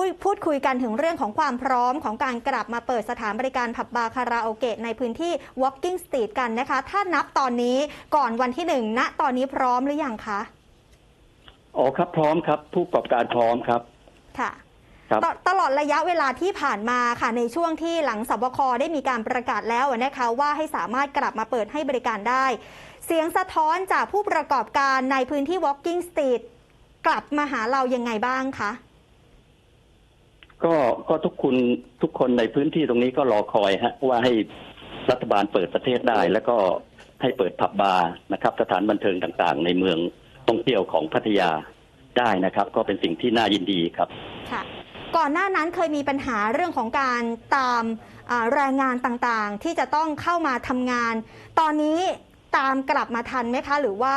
พูดพูดคุยกันถึงเรื่องของความพร้อมของการกลับมาเปิดสถานบริการผับบาร์คาราโอเกะในพื้นที่ Walking Street กันนะคะ ถ้านับตอนนี้ก่อนวันที่หนึ่งณตอนนี้พร้อมหรือยังคะอ๋อครับพร้อมครับ ผู้ประกอบการพร้อมครับค่ะครับตตลอดระยะเวลาที่ผ่านมาค่ะในช่วงที่หลังสบคได้มีการประกาศแล้วนะคะว่าให้สามารถกลับมาเปิดให้บริการได้ เสียงสะท้อนจากผู้ประกอบการในพื้นที่ Walking Street กลับมาหาเรายังไงบ้างคะ ก็ก็ทุกคนทุกคนในพื้นที่ตรงนี้ก็รอคอยฮะว่าให้รัฐบาลเปิดประเทศได้ แล้วก็ให้เปิดผับบาร์นะครับ สถานบันเทิงต่างๆ ในเมืองท่องเที่ยวของพัทยาได้นะครับ ก็เป็นสิ่งที่น่ายินดีครับค่ะก่อนหน้านั้นเคยมีปัญหาเรื่องของการตามอ่าแรงงานต่างๆ ที่จะต้องเข้ามาทำงาน ตอนนี้ตามกลับมาทันไหมคะ หรือว่า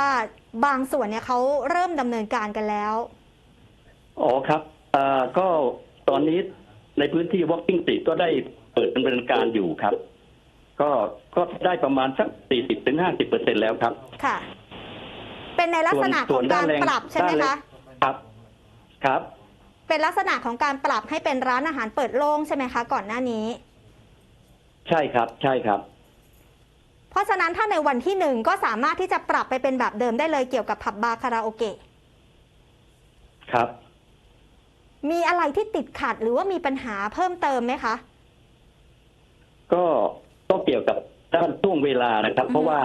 บางส่วนเนี่ยเขาเริ่มดำเนินการกันแล้ว อ๋อครับอ่าก็ ตอนนี้ในพื้นที่ Walking Street ก็ได้เปิดดำเนินการอยู่ครับ ก็ก็ได้ประมาณสัก 40-50%ถึง50เปอร์เซ็นแล้วครับค่ะ เป็นในลักษณะของการปรับใช่ไหมด้านแรคะงครับครับ เป็นลักษณะของการปรับให้เป็นร้านอาหารเปิดโล่งใช่ไหมคะ ก่อนหน้านี้ ใช่ครับ ใช่ครับ เพราะฉะนั้นถ้าในวันที่หนึ่งก็สามารถที่จะปรับไปเป็นแบบเดิมได้เลยเกี่ยวกับผับบาร์คาราโอเกะครับ มีอะไรที่ติดขัดหรือว่ามีปัญหาเพิ่มเติมไหมคะ ก็ก็เกี่ยวกับด้านช่วงเวลานะครับอืมเพราะว่า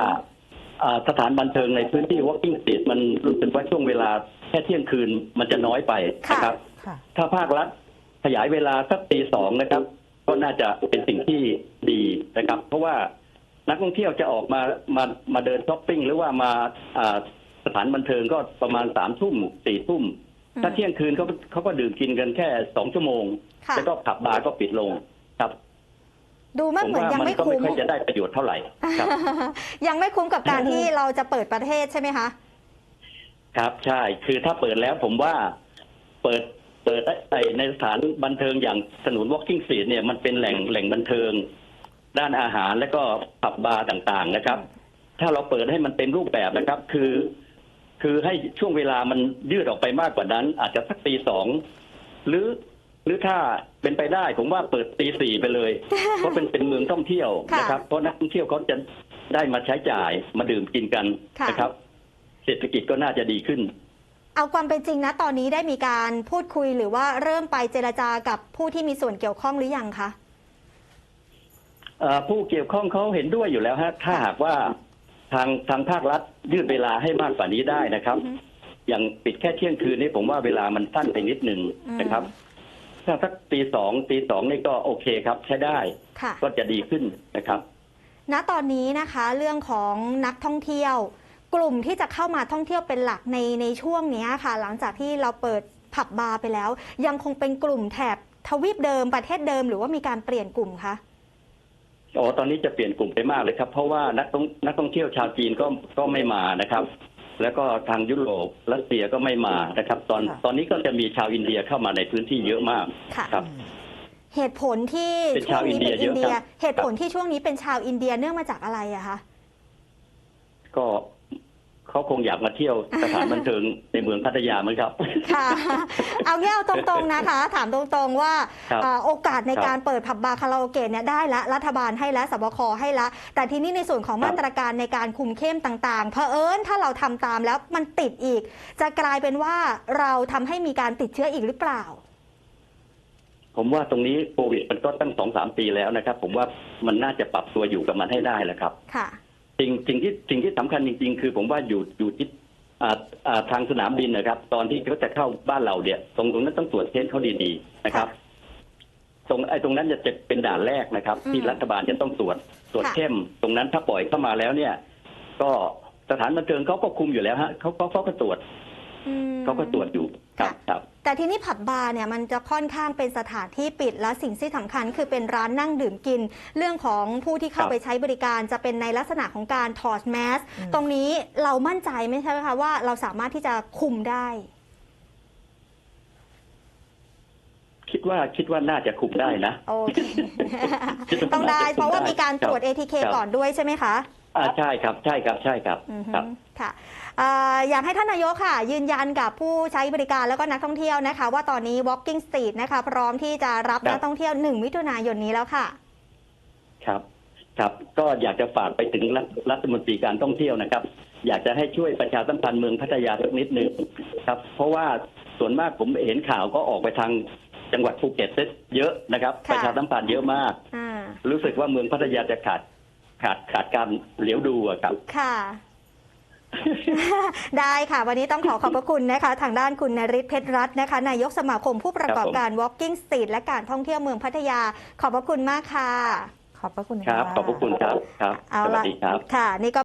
อ่าสถานบันเทิงในพื้นที่ Walking Street มันรู้สึกว่าช่วงเวลาแค่เที่ยงคืนมันจะน้อยไปนะครับ ค่ะ ถ้าภาครัฐขยายเวลาสักตีสองนะครับ ก็น่าจะเป็นสิ่งที่ดีนะครับ เพราะว่านักท่องเที่ยวจะออกมามามาเดินช้อปปิ้งหรือว่ามาอ่าสถานบันเทิงก็ประมาณสามทุ่มสี่ทุ่ม ถ้าเที่ยงคืนเขาเขาก็ดื่มกินกันแค่สองชั่วโมง ค่ะ แล้วก็ผับบาร์ก็ปิดลง ครับดูไม่ผมเหมือนว่ายังมันไม่ก็ไม่คุ้ม ค่อยจะได้ประโยชน์เท่าไหร่ครับ ยังไม่คุ้มกับการที่เราจะเปิดประเทศใช่ไหมคะ ครับใช่ คือถ้าเปิดแล้วผมว่าเปิดเปิดไอ้ในสถานบันเทิงอย่างถนน Walking Street เนี่ยมันเป็นแหล่งแหล่งบันเทิง ด้านอาหารและก็ผับบาร์ต่างๆนะครับ ถ้าเราเปิดให้มันเต็มรูปแบบนะครับ คือ คือให้ช่วงเวลามันยืดออกไปมากกว่านั้น อาจจะสักตีสองหรือหรือถ้าเป็นไปได้ผมว่าเปิดตีสี่ไปเลย เพราะเป็นเป็นเมืองท่องเที่ยวค่ะ นะครับ เพราะนักท่องเที่ยวเขาจะได้มาใช้จ่ายมาดื่มกินกันค่ะนะครับ เศรษฐกิจก็น่าจะดีขึ้น เอาความเป็นจริงนะตอนนี้ได้มีการพูดคุยหรือว่าเริ่มไปเจรจากับผู้ที่มีส่วนเกี่ยวข้องหรือยังคะ เอ่อผู้เกี่ยวข้องเขาเห็นด้วยอยู่แล้วฮะถ้าหากว่า ทางทางภาครัฐยืดเวลาให้มากกว่านี้ได้นะครับอือฮึอย่างปิดแค่เที่ยงคืนนี่ผมว่าเวลามันสั้นไปนิดหนึ่งอืมนะครับ ถ้าสักตีสองตีสองนี่ก็โอเคครับ ใช้ได้ค่ะ ก็จะดีขึ้นนะครับ ณตอนนี้นะคะเรื่องของนักท่องเที่ยว กลุ่มที่จะเข้ามาท่องเที่ยวเป็นหลักในในช่วงเนี้ยค่ะ หลังจากที่เราเปิดผับบาร์ไปแล้ว ยังคงเป็นกลุ่มแถบทวีปเดิมประเทศเดิมหรือว่ามีการเปลี่ยนกลุ่มคะ อ๋อตอนนี้จะเปลี่ยนกลุ่มไปมากเลยครับ เพราะว่านักท่องนักท่องเที่ยวชาวจีนก็ก็ไม่มานะครับ แล้วก็ทางยุโรปรัสเซียก็ไม่มานะครับ ตอนค่ะ ตอนนี้ก็จะมีชาวอินเดียเข้ามาในพื้นที่เยอะมาก ค่ะ ครับ เหตุผลที่เป็นช่วชางวนี้เป็นอิอินนเดีเดียยเยอะครับ เหตุผลที่ช่วงนี้เป็นชาวอินเดียเนื่องมาจากอะไรอะคะ ก็ เขาคงอยากมาเที่ยวสถานบันเทิงในเมืองพัทยามั้งครับ ค่ะ เอาแง่เอาตรงๆนะคะ ถามตรงๆว่าครับเอ่อโอกาสในครับการเปิดผับบาร์คาราโอเกะเนี่ยได้ละรัฐบาลให้แล้วสบคให้ละ แต่ทีนี้ในส่วนของครับ มาตรการในการคุมเข้มต่างๆเผอิญถ้าเราทำตามแล้วมันติดอีก จะกลายเป็นว่าเราทำให้มีการติดเชื้ออีกหรือเปล่า ผมว่าตรงนี้โควิดมันก็ตั้งสองสามปีแล้วนะครับ ผมว่ามันน่าจะปรับตัวอยู่กับมันให้ได้แหละครับ ค่ะ สิ่งสิ่งที่สิ่งที่สำคัญจริง ๆ คือผมว่าอยู่อยู่ที่อ่าอ่าทางสนามบินนะครับ ตอนที่เขาจะเข้าบ้านเราเนี่ยตรงตรงนั้นต้องตรวจเช็คเขาดีๆนะครับ ตรงไอ้ตรงนั้นจะเป็นด่านแรกนะครับ อืม ที่รัฐบาลจะต้องตรวจตรวจค่ะเข้ม ตรงนั้นถ้าปล่อยเข้ามาแล้วเนี่ย ก็สถานบันเทิงเขาก็คุมอยู่แล้วฮะเขาเขาเขาก็ตรวจอืม เขาก็ตรวจอยู่ครับค่ะ ครับ แต่ทีนี้ผับบาร์เนี่ยมันจะค่อนข้างเป็นสถานที่ปิดและสิ่งที่สำคัญ คือเป็นร้านนั่งดื่มกิน เรื่องของผู้ที่เข้าครับไปใช้บริการจะเป็นในลักษณะของการถอดแมสอืมตรงนี้เรามั่นใจไหมใช่ไหมคะว่าเราสามารถที่จะคุมได้ คิดว่าคิดว่าน่าจะคุมได้นะ โอเค ต้องได้ เพราะว่ามีการตรวจ ATK ครับก่อนด้วยใช่ไหมคะ อ่าใช่ครับ ใช่ครับ ใช่ครับ อือฮึครับ ค่ะเอ่ออยากให้ท่านนายกค่ะ ยืนยันกับผู้ใช้บริการแล้วก็นักท่องเที่ยวนะคะ ว่าตอนนี้ Walking Street นะคะ พร้อมที่จะรับครับ นักท่องเที่ยว 1 มิถุนายนนี้แล้วค่ะ ครับ ครับ ก็อยากจะฝากไปถึงรัฐรัฐมนตรีการท่องเที่ยวนะครับ อยากจะให้ช่วยประชาสัมพันธ์เมืองพัทยาสักนิดหนึ่งครับ เพราะว่าส่วนมากผมเห็นข่าวก็ออกไปทางจังหวัดภูเก็ตเยอะนะครับ ค่ะ ประชาสัมพันธ์เยอะมาก อ่า รู้สึกว่าเมืองพัทยาจะขาด ขาดขาดการเหลียวดูอะครับ ค่ะ ได้ค่ะ วันนี้ต้องขอขอบพระคุณนะคะ ทางด้านคุณนริศเพชรรัตน์นะคะ นายกสมาคมผู้ประกอบการ Walking Street และการท่องเที่ยวเมืองพัทยา ขอบพระคุณมากค่ะ ขอบพระคุณครับะขอบพระคุณครับ ครับเอาสวัละสดีครับ ค่ะ นี่ก็